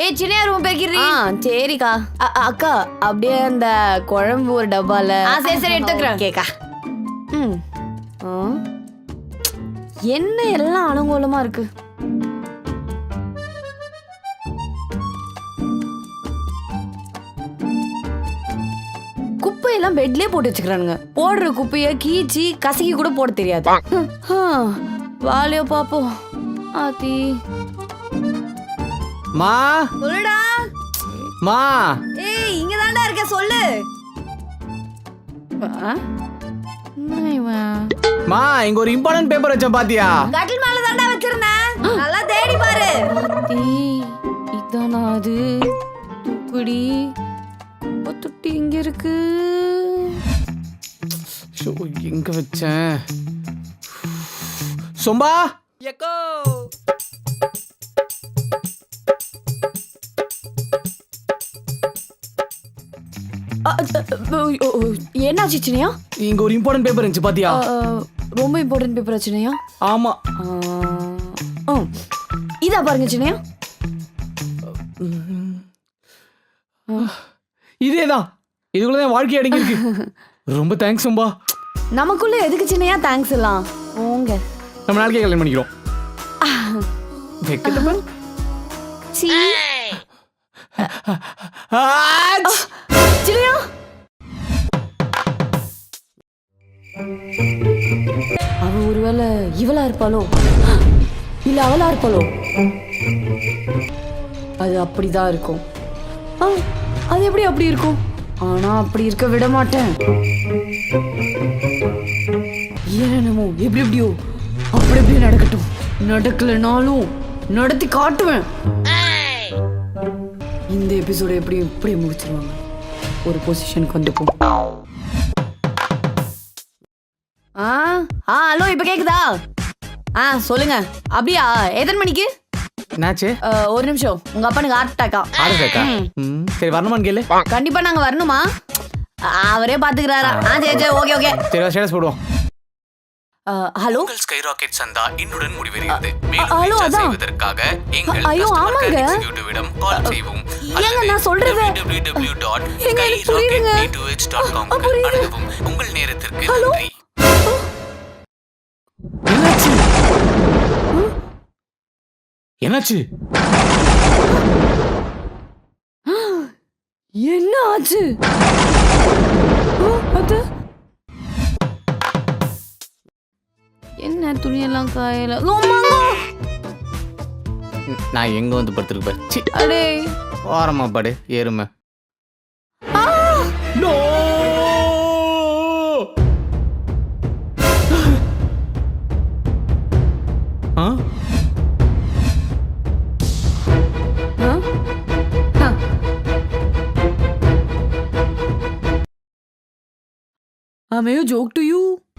ஏ சின்ன ரூம் பேக்கிறீ ஆ சரிக்கா. அ- அக்கா அப்படியே அந்த குழம்பு ஒரு டப்பால. ஆ சரி சரி எடுத்துக்கிறேன் கேக்கா. ம். ஆ. என்ன எல்லாம் அலங்கோலமா இருக்கு? குப்பையெல்லாம் பெட்லயே போட்டு வச்சுக்கிறானுங்க. போடுற குப்பைய கீச்சி கசக்கி கூட போட தெரியாது. ஆ, வாலியோ பாப்போம். ஆத்தி. மா? சொல்லுடா. மா? ஏய் இங்க தான்டா இருக்க சொல்லு? மா இங்க ஒரு இம்பார்ட்டன்ட் பேப்பர் வச்சேன் பாத்தியா? கட்டில் மேல தான்டா வச்சிருந்தேன். நல்லா தேடி பாரு. ஆத்தி, இதானா அது? குப்பை தொட்டி இங்க இருக்கு. எங்க வச்சேன். சொம்பா? எக்கோ. என்னாச்சு சின்னையா இங்க ஒரு இம்பார்ட்டன்ட் பேப்பர் இருந்துச்சு பாத்தியா ரொம்ப இம்பார்ட்டன்ட் பேப்பர் சின்னையா ஆமா இதா பாருங்க சின்னையா இதேதான் இதுக்குள்ளதான் வாழ்க்கை அடங்கி இருக்கு ரொம்ப தேங்க்ஸ் சொம்பா நமக்குள்ள எதுக்கு சின்னையா தேங்க்ஸ் எல்லாம் போங்க நம்ம நாளைக்கே கல்யாணம் பண்ணிக்கிறோம் பாரு. சீ ஆச்! சின்னையா அவ ஒருவேளை இவளா இருப்பாளோ? இல்ல அவளா இருப்பாளோ? அது அப்படிதான் இருக்கும். அது எப்படி அப்படி இருக்கும்? ஆனா அப்படி இருக்க விட மாட்டேன். என்னமோ எப்படி எப்படியோ அப்படி எப்படி நடக்கட்டும். நடக்கலைனாலும் நடத்தி காட்டுவேன். இந்த எபிசோட எப்படி எப்படி முடிச்சிருவாங்க? ஒரு பொசிஷனுக்கு வந்துப்போம் ஆ ஆ ஹலோ இப்போ கேக்குதா? ஆ சொல்லுங்க. அப்படியா? எத்தனை மணிக்கு? என்னாச்சு? ஒரு நிமிஷம். உங்க அப்பனுக்கு ஹார்ட் அட்டாக்கா கேக்கா ம், சரி வரணுமான்னு கேளு. கண்டிப்பா நாங்க வரணுமா? ஆ, அவரே பாத்துக்கிறாரா? ஆ சரி சரி ஓகே ஓகே. சரி ஸ்டேட்டஸ் போடுவோம். ஹலோ உங்கள் ஸ்கை ராக்கெட் சந்தா இன்னுடன் முடிவடைகிறது ஹலோ, அதான். செய்வதற்காக எங்கள் ஐயோ, ஆமாங்க. executive-இடம் கால் செய்யவும் ஏங்க, நான் சொல்றது- ஏங்க, எனக்கு புரியுதுங்க. www.skyrocketd2h.com ஆ, புரியுது. அணுகவும் உங்கள் நேரத்திற்கு. நன்றி என்னாச்சு என்னாச்சு என்ன ஆச்சு அது துணியெல்லாம் காயல! நான் எங்க வந்து படுத்துருக்கு பாரு அடே ஓரமா படு எருமை ஆ! நோ ஆ Huh? Huh. I made a joke to you.